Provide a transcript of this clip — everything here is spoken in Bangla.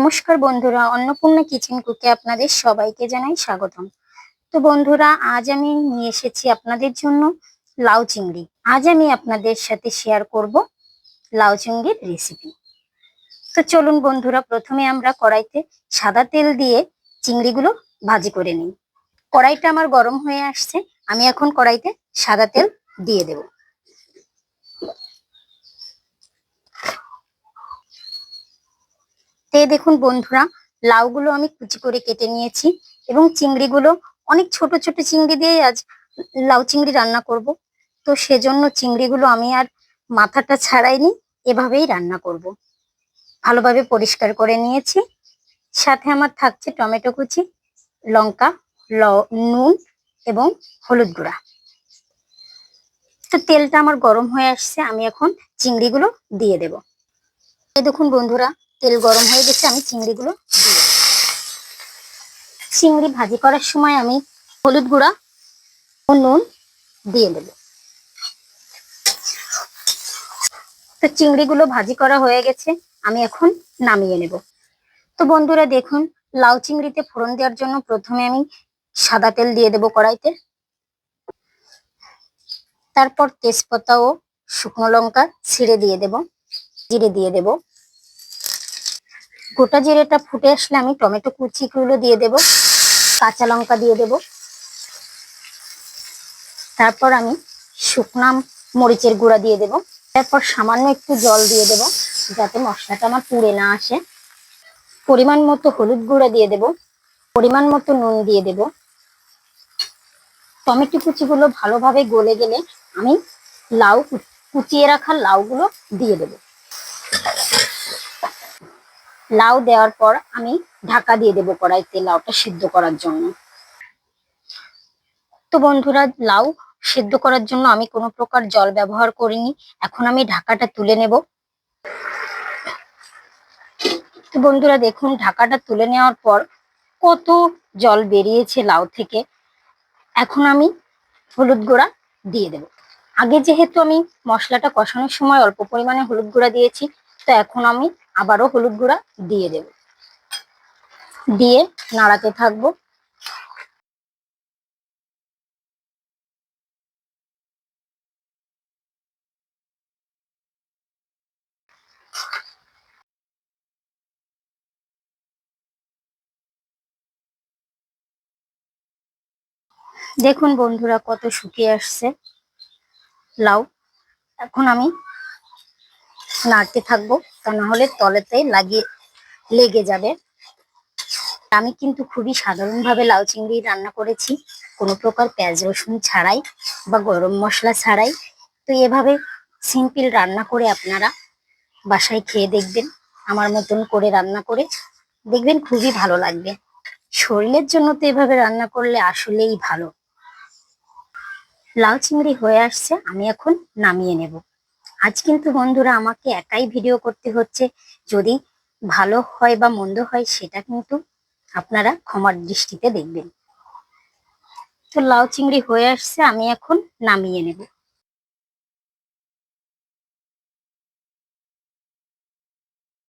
নমস্কার বন্ধুরা, অন্নপূর্ণা কিচেন কুকে আপনাদের সবাইকে জানাই স্বাগতম। তো বন্ধুরা, আজ আমি নিয়ে এসেছি আপনাদের জন্য লাউ চিংড়ি। আজ আমি আপনাদের সাথে শেয়ার করব লাউ চিংড়ির রেসিপি তো চলুন বন্ধুরা, প্রথমে আমরা কড়াইতে সাদা তেল দিয়ে চিংড়িগুলো ভাজি করে নিই। কড়াইটা আমার গরম হয়ে আসছে, আমি এখন কড়াইতে সাদা তেল দিয়ে দেব। দেখুন বন্ধুরা, লাউগুলো আমি কুচি করে কেটে নিয়েছি এবং চিংড়িগুলো অনেক ছোট ছোট চিংড়ি দিয়ে আজ লাউ চিংড়ি রান্না করব। তো সেজন্য চিংড়িগুলো আমি আর মাথাটা ছাড়াইনি, এভাবেই রান্না করব। ভালোভাবে পরিষ্কার করে নিয়েছি। সাথে আমার থাকছে টমেটো কুচি, লঙ্কা, ল- নুন এবং হলুদ গুঁড়া। তো তেলটা আমার গরম হয়ে আসছে, আমি এখন চিংড়িগুলো দিয়ে দেব। এই দেখুন বন্ধুরা তেল গরম হয়ে গেছে, আমি চিংড়িগুলো দিয়ে চিংড়ি ভাজি করার সময় আমি হলুদ গুঁড়া ও নুন দিয়ে দেব। তো চিংড়িগুলো ভাজি করা হয়ে গেছে, আমি এখন নামিয়ে নেব। তো বন্ধুরা দেখুন, লাউ চিংড়িতে ফোড়ন দেওয়ার জন্য প্রথমে আমি সাদা তেল দিয়ে দেব কড়াইতে। তারপর তেজপাতা ও শুকনো লঙ্কা ছিঁড়ে দিয়ে দেব, জিরে দিয়ে দেব। গোটা জিরেটা ফুটে আসলে আমি টমেটো কুচিগুলো দিয়ে দেব, কাঁচা লঙ্কা দিয়ে দেব। তারপর আমি শুকনা মরিচের গুঁড়া দিয়ে দেব। তারপর সামান্য একটু জল দিয়ে দেব, যাতে মশলাটা আমার পুড়ে না আসে। পরিমাণ মতো হলুদ গুঁড়া দিয়ে দেব, পরিমাণ মতো নুন দিয়ে দেব। টমেটো কুচিগুলো ভালোভাবে গলে গেলে আমি লাউ কুচিয়ে রাখা লাউগুলো দিয়ে দেব। লাউ দেওয়ার পর আমি ঢাকা দিয়ে দেব কড়াইতে লাউটা সিদ্ধ করার জন্য। তো বন্ধুরা, লাউ সিদ্ধ করার জন্য আমি কোনো প্রকার জল ব্যবহার করিনি। এখন আমি ঢাকাটা তুলে নেব। তো বন্ধুরা, দেখুন, ঢাকাটা তুলে নেওয়ার পর কত জল বেরিয়েছে লাউ থেকে। এখন আমি হলুদ গুঁড়া দিয়ে দেব। আগে যেহেতু আমি মশলাটা কষানোর সময় অল্প পরিমাণে হলুদ গুঁড়া দিয়েছি, তো এখন আমি আবারও হলুদ গুঁড়া দিয়ে দেব। দিয়ে নাড়াতে থাকব। দেখুন বন্ধুরা, কত শুকিয়ে আসছে। লাউ, এখন আমি নাড়তে থাকব। তা না হলে তলেতে লাগিয়ে লেগে যাবে। আমি কিন্তু খুবই সাধারণভাবে লাউ চিংড়ি রান্না করেছি। কোনো প্রকার পেঁয়াজ রসুন ছাড়াই বা গরম মশলা ছাড়াই। তো এভাবে সিম্পল রান্না করে আপনারা বাসায় খেয়ে দেখবেন, আমার মতন করে রান্না করে দেখবেন খুবই ভালো লাগবে। শরীরের জন্য তো এভাবে রান্না করলে আসলেই ভালো। লাউ চিংড়ি হয়ে আসছে, আমি এখন নামিয়ে নেব। আজ কিন্তু বন্ধুরা আমাকে একাই ভিডিও করতে হচ্ছে। যদি ভালো হয় বা মন্দ হয়, সেটা কিন্তু আপনারা ক্ষমার দৃষ্টিতে দেখবেন। তো লাউ চিংড়ি হয়ে আসছে, আমি এখন নামিয়ে নেব।